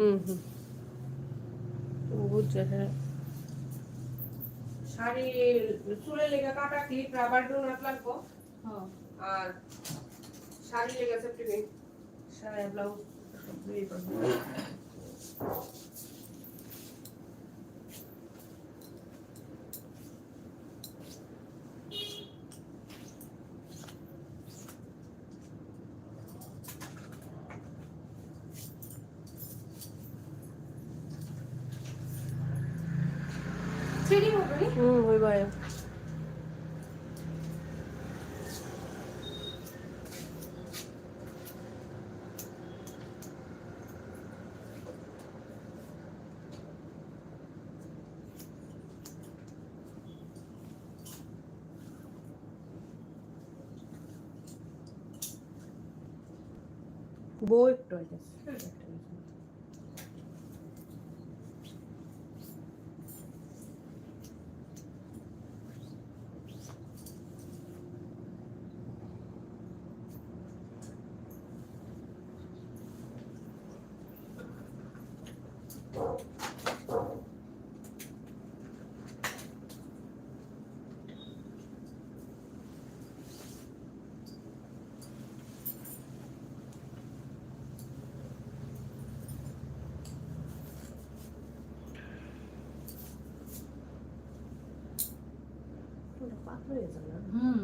হুম হুম। বুঝছে হ্যাঁ শাড়ি চুলে লেগে কাটা ক্লিপ রাবার ডোনাট লাগবো। হ্যাঁ। আর শাড়ি লেগে সেফটি শাড়ি ব্লাউজ সব দিয়ে করব থ্রিডি হবে নি? হুম ওই বারে বউ একটু আছে পাতলা হয়ে যাবে হুম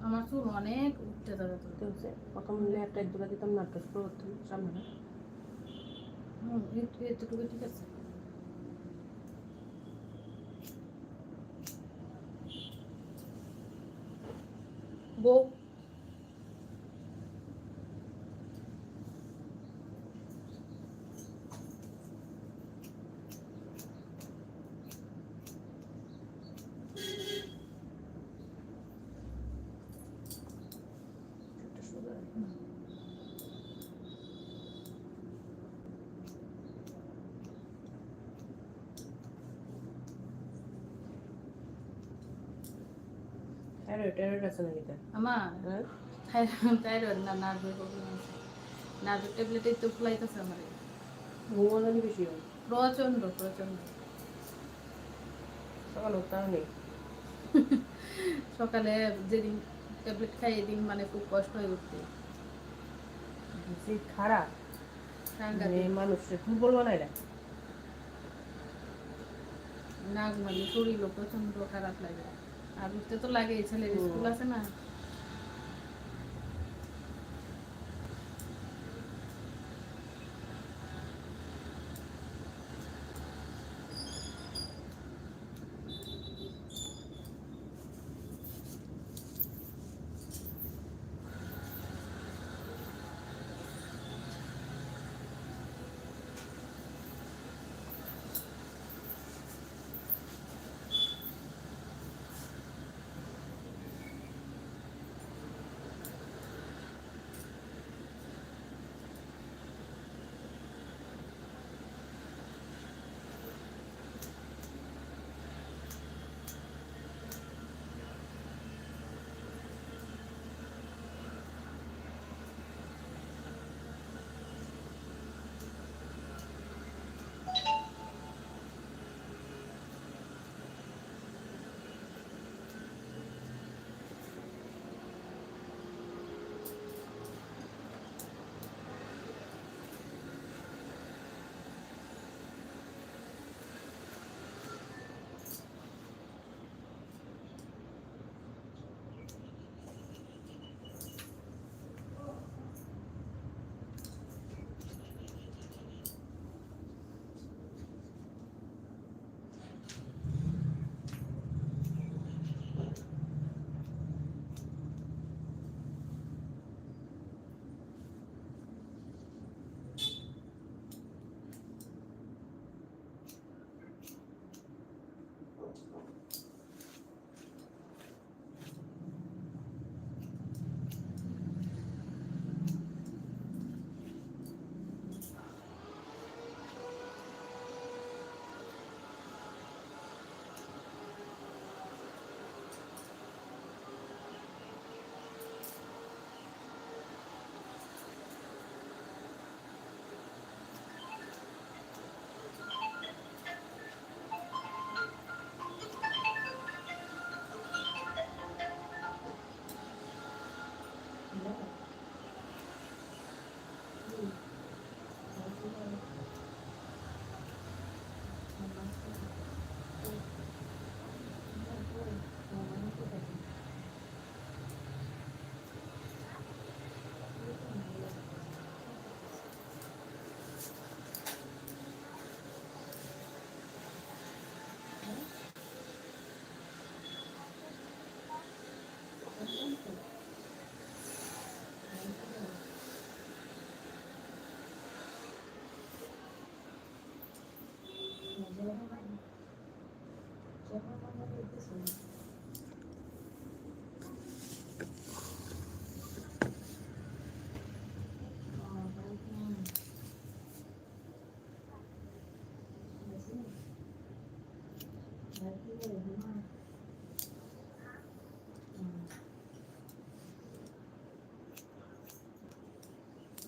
আমার চুল অনেক উঠতে তো হচ্ছে প্রথম একটা দুটা দিতাম না তো করতাম সামনে হুম একটু এতটুকু ঠিক আছে। বউ? ট্যারয়েড ট্যারয়েড আছে নাকি আমার থাইরয়েড থাইরয়েড না নার্ভের প্রবলেম আছে। নার্ভের ট্যাবলেট তো ফুলাইতেছে আমার। ঘুমানো বেশি হয়। প্রচণ্ড প্রচণ্ড সকাল উঠতে নেই। সকালে যেদিন ট্যাবলেট খাই এদিন মানে খুব কষ্ট হয়ে উঠতে। যে খারাপ। মানে সাংঘাতিক মানুষের দুর্বল বানায় না নাক মানে শরীরও প্রচণ্ড খারাপ লাগে। আর উঠতে তো লাগে ছেলের স্কুল আছে না?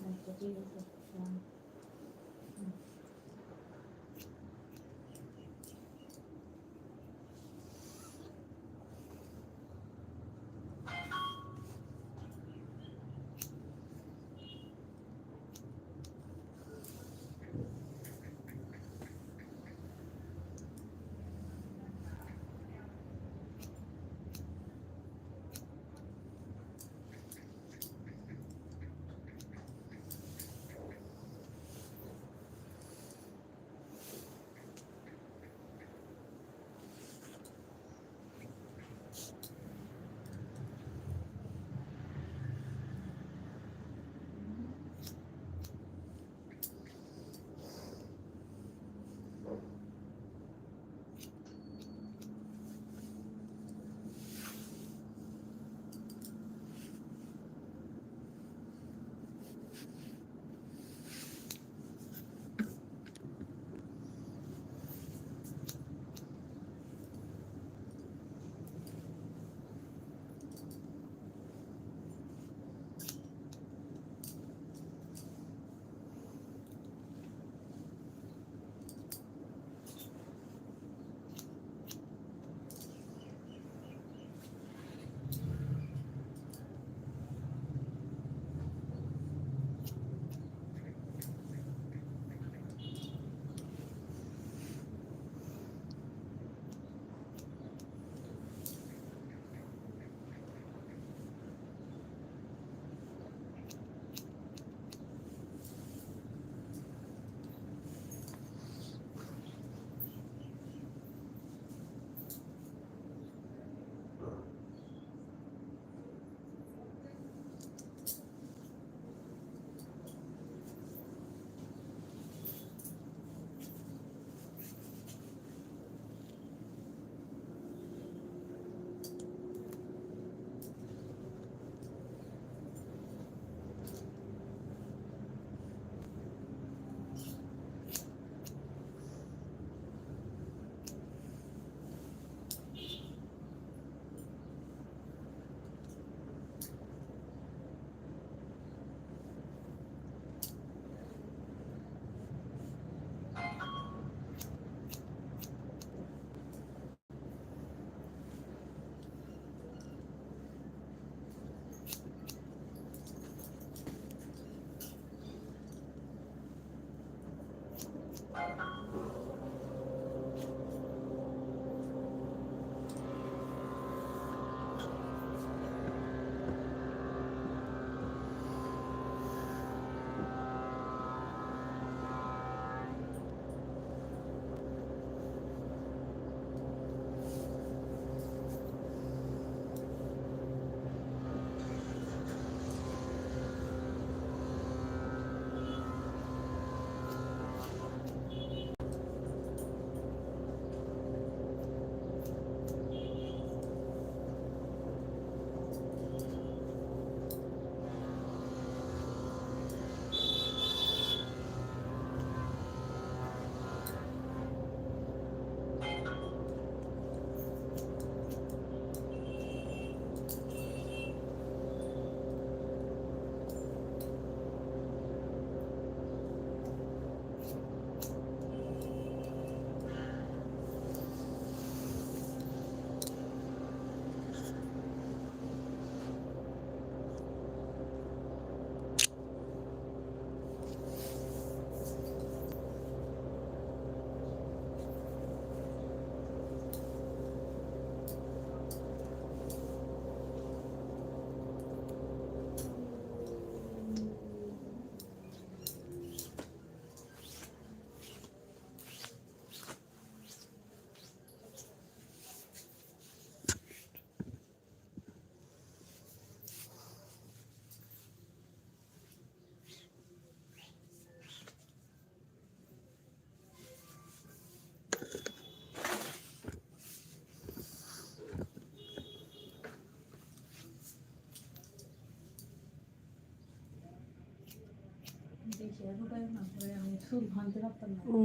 আচ্ছা ঠিক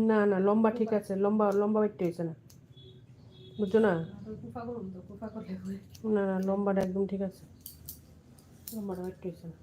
না না লম্বা ঠিক আছে লম্বা লম্বা বাইটটা হয়েছে না। বুঝছ না? না না লম্বাটা একদম ঠিক আছে। লম্বাটা বাইটটা হয়েছে না।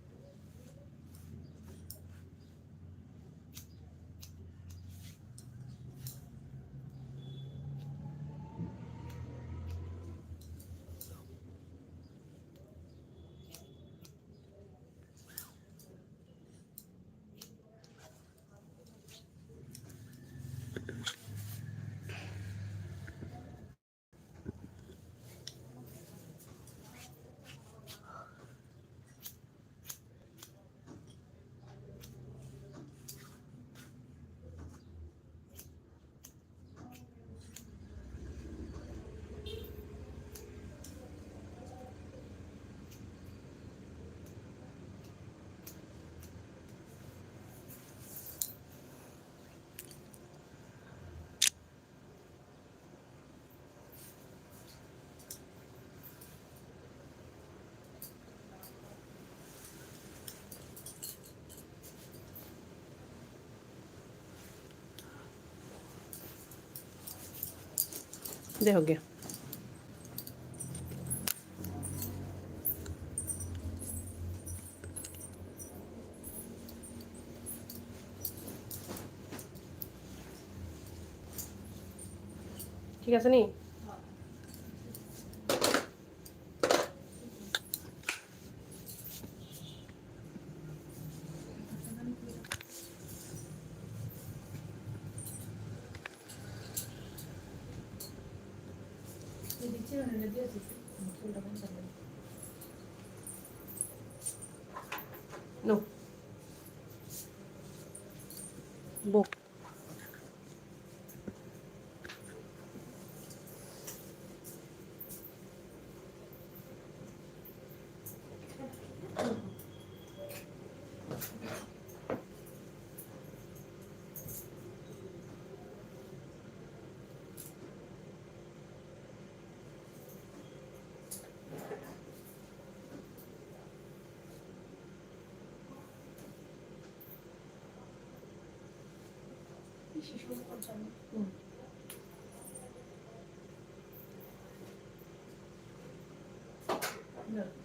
দেখো গে ঠিক আছে নি? দিচ্ছি মানে দিয়েছি চুলটা No.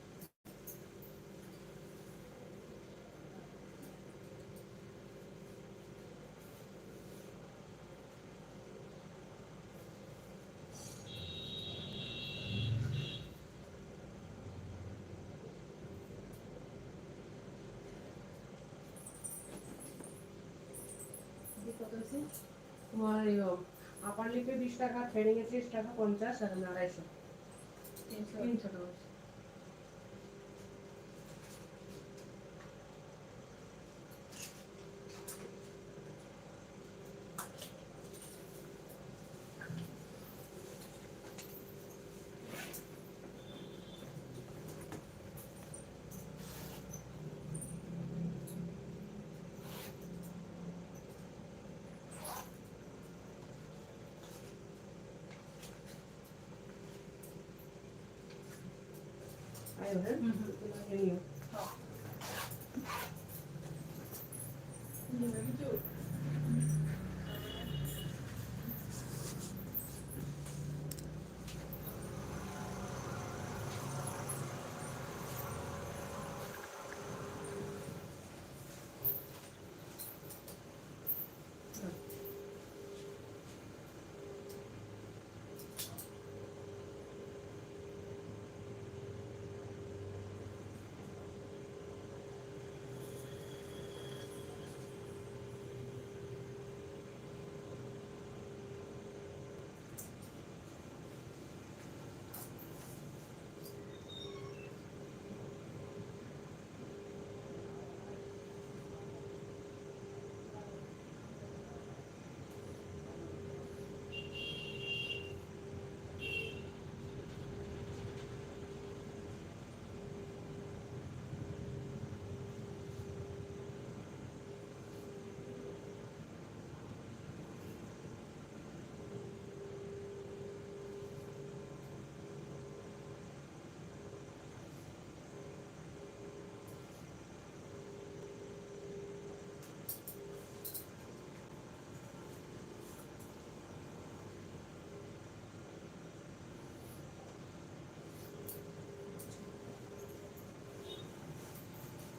তোমার আপার লিপে বিশ টাকা থ্রেডিংয়ে ত্রিশ টাকা পঞ্চাশ আর আড়াইশো তিনশো। তিনশো টাকা আয়ো হ্যাঁ তোমাকে নিও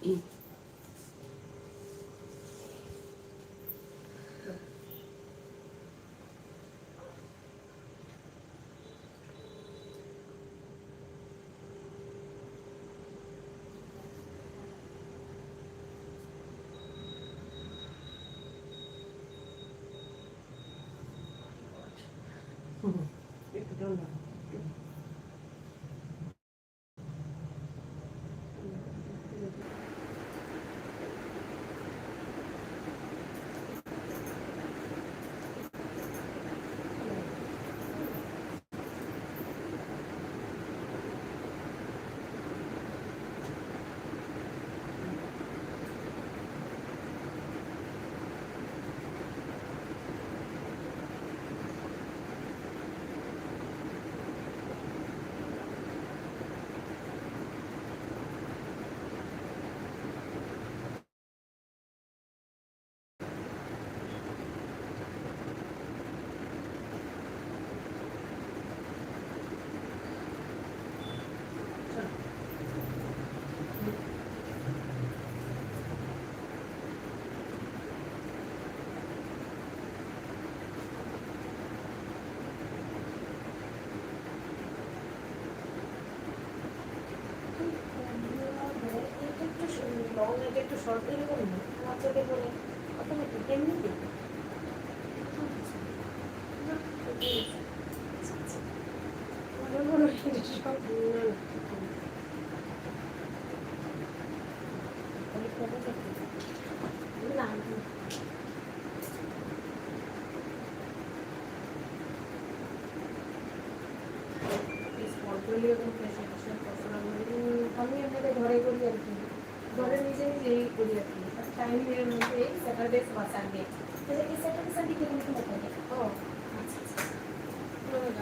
И. একটু শর্ট করে বলুন আমার চোখে বলে অটোমেটিক এমনিতে আমার মনে হয় এটা সব না না না উম, আমি আপনাদের ঘরে করি আর কি ঘরে নিজে নিজেই করি আর ও আচ্ছা আচ্ছা।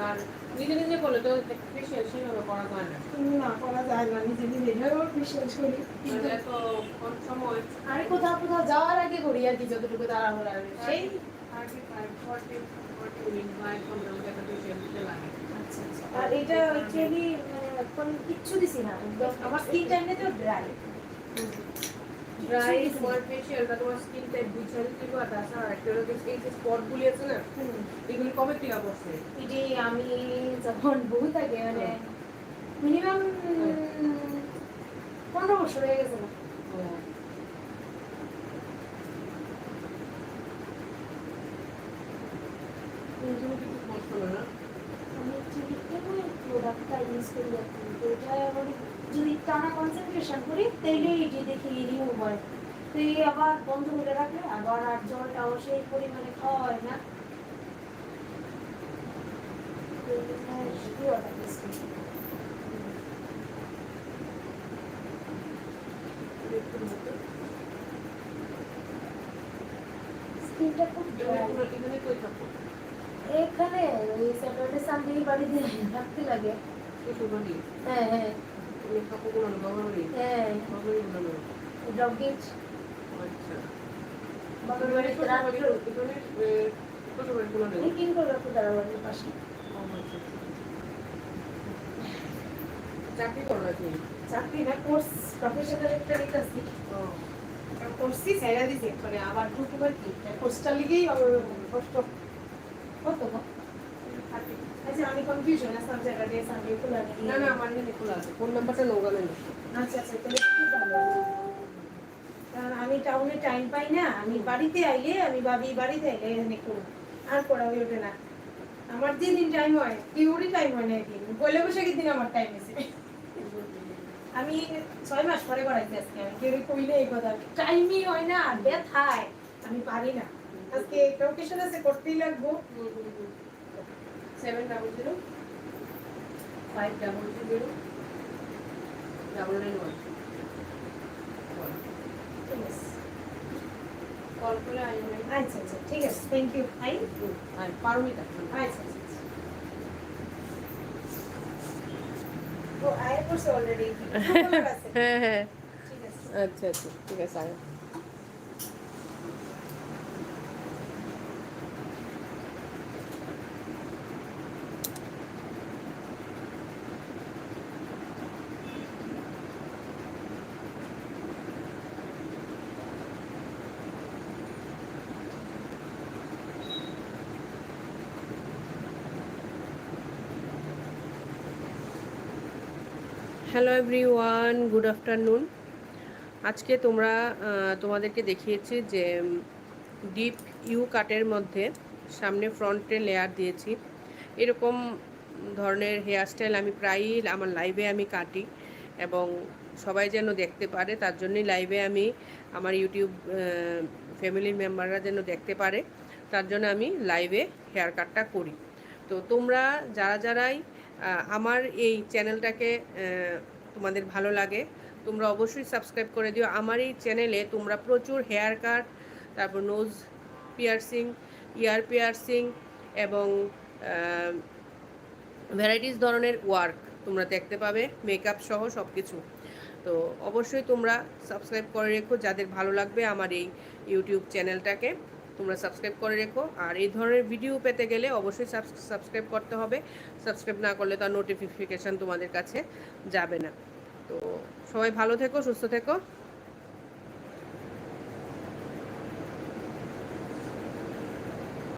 আর নিজে নিজে বলে তো ফেশিয়াল সেভাবে করা যায় না। না করা যায় না নিজে নিজে এভাবেও বিশ্বাস করি। কিন্তু এত কম সময়। আরে কোথাও কোথাও যাওয়ার আগে করি আর কি যতটুকু তাড়াহুড়া সেই? Thirty five forty forty minute বা এক ঘণ্টার মধ্যে একটা ফেশিয়াল দিতে লাগে। আচ্ছা আর এটা অ্যাকচুয়ালি মানে কিচ্ছু দিছি না আমার স্কিন টাইমে তো ড্রাই ড্রাই তোমার ফেশিয়ালটা তোমার স্কিন টাইপ বুঝে দিতে পারো তাছাড়া একটা যে এই যে স্পটগুলি আছে না এগুলি কবে থেকে পড়ছে এটি আমি যখন বহু থাকে মানে মিনিমাম পনেরো বছর হয়ে গেছে না। তুমি কিছু করছ না? আমি এমন প্রোডাক্টটা ইউজ করি কি এটা মানে যদি টানা কনসেন্ট্রেশন করি তাইলে এটি দেখি রিমুভ হয়। তো এই আবার বন্ধ করে রাখলে আবার আর জলটাও সেই পরিমাণে খাওয়া হয় না। এই। স্কিনটা খুব এখানে কই থাকো এখানে ওই স্যাটারডে সানডে বাড়িতে থাকতে লাগে। হ্যাঁ হ্যাঁ। হ্যাঁ। আচ্ছা। বাড়ির পাশে। চাকরি করো না তুমি চাকরি না কোর্স। প্রফেশনাল একটা নিতেছি করছি ছেড়ে দিছি। মানে আবার ঢুকবার কি? কোর্সটা লিগেই কষ্ট। কত আমি কনফিউশন আসলাম খোলা না না আমার নেই খোলা আছে ফোন নাম্বারটা নৌকা নেই আচ্ছা আচ্ছা তাহলে খুব ভালো কারণ আমি টাউনে টাইম পাই না আমি বাড়িতে আইলে আমি ভাবি বাড়িতে আইলে এখানে আর পড়া হয়ে ওঠে না আমার যেদিন টাইম হয় থিওরি টাইম হয় না একদিন বলে বৈশাখের দিন আমার টাইম আছে আমি ছয় মাস পরে করাইছি আজকে আমি কেউ কইলে এই কথা টাইমই হয় না ব্যথায় আমি পারি না আজকে occasion আছে করতেই লাগবো seven double zero five double zero double nine one call করে আচ্ছা আচ্ছা ঠিক আছে থ্যাংক ইউ আই আর পারমিতা আচ্ছা আচ্ছা। ও আয় করছে অলরেডি হ্যাঁ হ্যাঁ। আচ্ছা আচ্ছা ঠিক আছে আয়। Hello everyone, good afternoon. আজকে তোমরা তোমাদেরকে দেখিয়েছি যে ডিপ ইউ কাটের মধ্যে সামনে ফ্রন্টে লেয়ার দিয়েছি। এরকম ধরনের হেয়ারস্টাইল আমি প্রায়ই আমার লাইভে আমি কাটি এবং সবাই যেন দেখতে পারে, তার জন্যই লাইভে আমি আমার ইউটিউব ফ্যামিলির মেম্বাররা যেন দেখতে পারে, তার জন্য আমি লাইভে হেয়ার কাটটা করি। তো তোমরা যারা যারাই আমার এই চ্যানেলটাকে তোমাদের ভালো লাগে, তোমরা অবশ্যই সাবস্ক্রাইব করে দিও। আমার এই চ্যানেলে তোমরা প্রচুর হেয়ার কাট তারপর নোজ পিয়ার্সিং ইয়ার পিয়ার্সিং এবং ভ্যারাইটিস ধরনের ওয়ার্ক তোমরা দেখতে পাবে মেকআপ সহ সব কিছু তো অবশ্যই তোমরা সাবস্ক্রাইব করে রেখো, যাদের ভালো লাগবে আমার এই ইউটিউব চ্যানেলটাকে। তোমরা সাবস্ক্রাইব করে রেখো। আর এই ধরনের ভিডিও পেতে গেলে অবশ্যই সাবস্ক্রাইব করতে হবে। সাবস্ক্রাইব না করলে তার নোটিফিকেশান তোমাদের কাছে যাবে না। তো সবাই ভালো থেকো, সুস্থ থেকো।